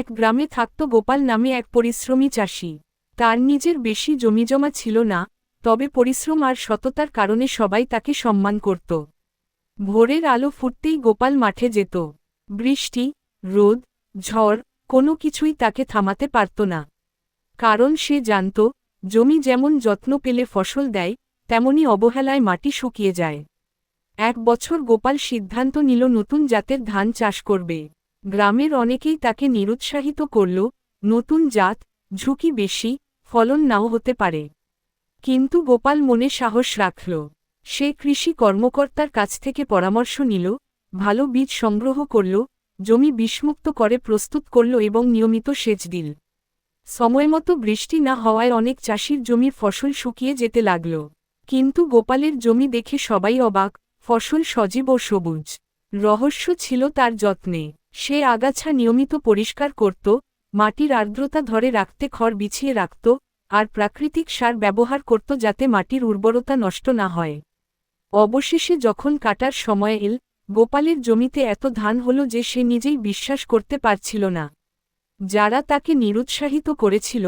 এক গ্রামে থাকত গোপাল নামে এক পরিশ্রমী চাষি। তার নিজের বেশি জমিজমা ছিল না, তবে পরিশ্রম আর সততার কারণে সবাই তাকে সম্মান করত। ভোরের আলো ফুটতেই গোপাল মাঠে যেত। বৃষ্টি, রোদ, ঝড়, কোনো কিছুই তাকে থামাতে পারত না। কারণ সে জানত, জমি যেমন যত্ন পেলে ফসল দেয়, তেমনি অবহেলায় মাটি শুকিয়ে যায়। এক বছর গোপাল সিদ্ধান্ত নিল নতুন জাতের ধান চাষ করবে। গ্রামের অনেকেই তাকে নিরুৎসাহিত করল, নতুন জাত, ঝুঁকি বেশি, ফলন নাও হতে পারে। কিন্তু গোপাল মনে সাহস রাখল। সে কৃষি কর্মকর্তার কাছ থেকে পরামর্শ নিল, ভালো বীজ সংগ্রহ করল, জমি বিষমুক্ত করে প্রস্তুত করল এবং নিয়মিত সেচ দিল। সময়মতো বৃষ্টি না হওয়ায় অনেক চাষির জমির ফসল শুকিয়ে যেতে লাগল। কিন্তু গোপালের জমি দেখে সবাই অবাক, ফসল সজীব ও সবুজ। রহস্য ছিল তার যত্নে। সে আগাছা নিয়মিত পরিষ্কার করত, মাটির আর্দ্রতা ধরে রাখতে খড় বিছিয়ে রাখত, আর প্রাকৃতিক সার ব্যবহার করত যাতে মাটির উর্বরতা নষ্ট না হয়। অবশেষে যখন কাটার সময় এল, গোপালের জমিতে এত ধান হল যে সে নিজেই বিশ্বাস করতে পারছিল না। যারা তাকে নিরুৎসাহিত করেছিল,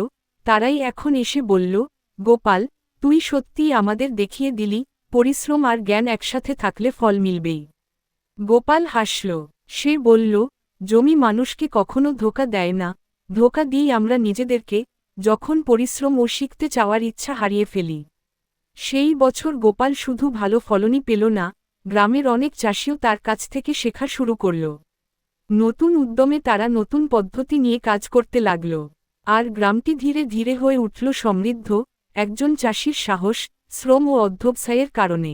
তারাই এখন এসে বলল, গোপাল, তুই সত্যিই আমাদের দেখিয়ে দিলি, পরিশ্রম আর জ্ঞান একসাথে থাকলে ফল মিলবেই। গোপাল হাসল, সে বলল জমি মানুষকে কখনো ধোকা দেয় না। ধোকা দিই আমরা নিজেদেরকে যখন পরিশ্রম ও শিখতে চাওয়ার ইচ্ছা হারিয়ে ফেলি। সেই বছর গোপাল শুধু ভালো ফলনই পেল না, গ্রামের অনেক চাষিও তার কাছ থেকে শেখা শুরু করল। নতুন উদ্যমে তারা নতুন পদ্ধতি নিয়ে কাজ করতে লাগল। আর গ্রামটি ধীরে ধীরে হয়ে উঠল সমৃদ্ধ, একজন চাষির সাহস, শ্রম ও অধ্যবসায়ের কারণে।